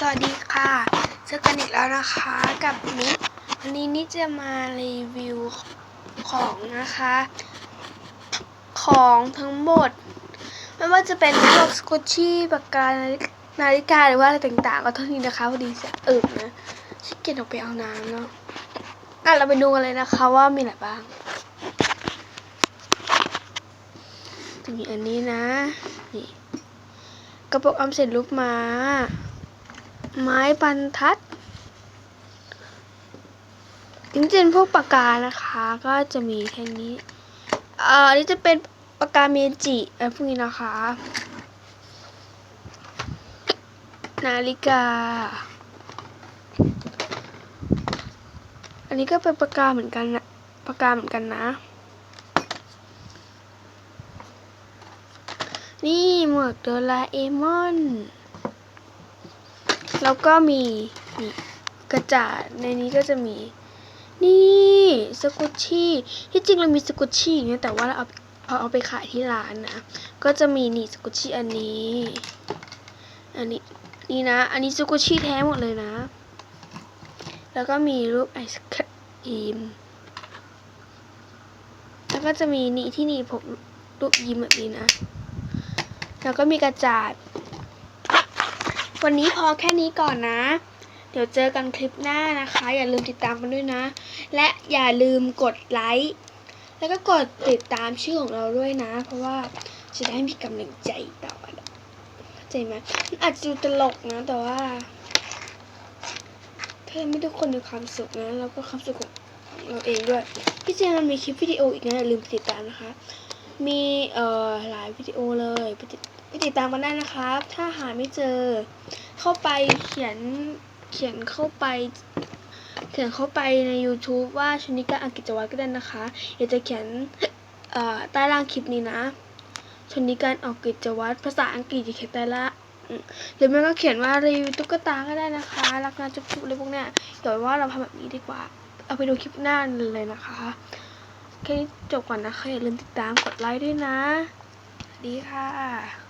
สวัสดีค่ะเจอกันอีกแล้วนะคะกับนิดวันนี้นิดจะมารีวิวของนะคะ ของทั้งหมด ไม่ว่าจะเป็นพวกสกุชชี่ปากกานาฬิกาหรือว่าอะไรต่างๆ ก็เท่านี้นะคะพอดีจะอึบนะชิคเกียจออกไปเอาน้ำเนาะอะเราไปดูกันเลยนะคะว่ามีอะไรบ้างจะมีอันนี้นะนี่กระปุกออมสินรูปม้า ไม้บรรทัดจริงๆพวกปากกานะคะ ก็จะมีแค่นี้ เอ่ออันนี้จะเป็นปากกาเมจิอะไรพวกนี้นะคะ นาฬิกา อันนี้ก็เป็นปากกาเหมือนกันนะปากกาเหมือนกันนะ นี่หมวกโดราเอมอน แล้วก็มีนี่กระจาดในนี้ก็จะมี นี่สกุชชี่ที่จริงเรามีสกุชชี่อย่างเงี้ยแต่ว่าเราเอาเอาเอาไปขายที่ร้านนะ ก็จะมีนี่สกุชชี่อันนี้ อันนี้นี่นะ อันนี้สกุชชี่แท้หมดเลยนะ แล้วก็มีรูปไอศครีมแล้วก็จะมีนี่ที่นี่ผมรูปยิ้มแบบนี้นะ แล้วก็มีกระจาด วันนี้พอแค่นี้ก่อนนะ เดี๋ยวเจอกันคลิปหน้านะคะ อย่าลืมติดตามกันด้วยนะ และอย่าลืมกดไลค์แล้วก็กดติดตามชื่อของเราด้วยนะ เพราะว่าจะได้มีกำลังใจต่อเข้าใจไหมมันอาจจะดูตลกนะ แต่ว่าถ้าไม่ทุกคนมีความสุขนะเราก็ความสุขของเราเองด้วย พี่เจนมันมีคลิปวิดีโออีกนะอย่าลืมติดตามนะคะ มีเอ่อหลายวิดีโอเลยไปติดไปติดตามกันได้นะครับ ถ้าหาไม่เจอ เข้าไปเขียนเขียนเข้าไป เขียนเข้าไปใน YouTube ว่าชนิกาอังกฤษวัตรก็ได้นะคะเดี๋ยวจะเขียนใต้ล่างคลิปนี้นะ ชนิการออกกิจวัตรภาษาอังกฤษจะเขียนใต้ละหรือไม่ก็เขียนว่ารีวิวตุ๊กตาก็ได้นะคะ รักนะจุ๊บๆอะไรพวกเนี้ยเดี๋ยวว่าเราทำแบบนี้ดีกว่า เอาไปดูคลิปหน้าเลยนะคะ แค่นี้จบก่อนนะคะอย่าลืมติดตามกดไลค์ด้วยนะสวัสดีค่ะ